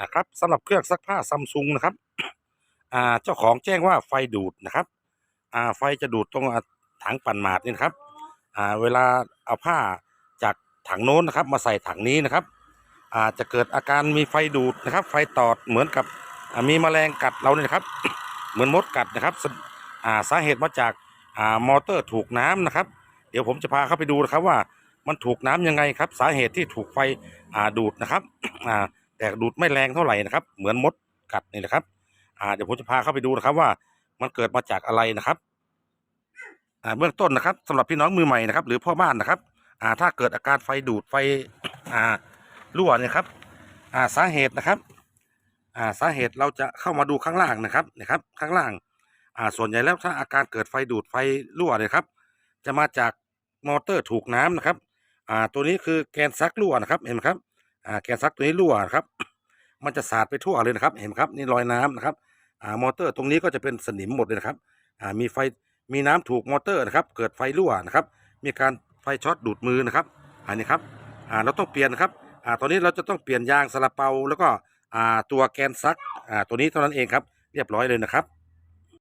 อ่าครับสำหรับเครื่องซักผ้าซัมซุงนะครับอ่าเจ้าของแจ้งว่าไฟดูดนะครับอ่าไฟจะดูดตรงถังปั่นหมาดนี่นะครับอ่าเวลาเอาผ้าจากถังโน้นนะครับ มาใส่ถังนี้นะครับอ่าจะเกิดอาการมีไฟดูดนะครับ ไฟตอดเหมือนกับมีแมลงกัดเราเนี่ยครับ เหมือนมดกัดนะครับสอ่าสาเหตุมาจากอ่ามอเตอร์ถูกน้ำนะครับ เดี๋ยวผมจะพาเข้าไปดูนะครับว่ามันถูกน้ำยังไงครับ สาเหตุที่ถูกไฟอ่าดูดนะครับอ่า แต่ดูดไม่แรงเท่าไหร่นะครับ เหมือนมดกัดนี่นะครับ อ่าเดี๋ยวผมจะพาเข้าไปดูนะครับว่ามันเกิดมาจากอะไรนะครับ อ่าเบื้องต้นนะครับสำหรับพี่น้องมือใหม่นะครับ หรือพ่อบ้านนะครับ อ่าถ้าเกิดอาการไฟดูดไฟ อ่ารั่วเนี่ยครับ อ่าสาเหตุนะครับ อ่าสาเหตุเราจะเข้ามาดูข้างล่างนะครับนะครับ ข้างล่าง อ่าส่วนใหญ่แล้วถ้าอาการเกิดไฟดูดไฟรั่วเนี่ยครับ จะมาจากมอเตอร์ถูกน้ำนะครับ อ่าตัวนี้คือแกนซักรั่วนะครับเห็นไหมครับ อ่าแกซักตัวนี้รั่วครับ มันจะสาดไปทั่วเลยนะครับ เห็นไหมครับนี่รอยน้ำนะครับอ่ามอเตอร์ตรงนี้ก็จะเป็นสนิมหมดเลยนะครับอ่ามีไฟมีน้ำถูกมอเตอร์นะครับ เกิดไฟรั่วนะครับ มีการไฟช็อตดูดมือนะครับอันนี้ครับอ่าเราต้องเปลี่ยนครับอ่าตอนนี้เราจะต้องเปลี่ยนยางสลับเปาแล้วก็อ่าตัวแกนซักอ่าตัวนี้เท่านั้นเองครับ เรียบร้อยเลยนะครับ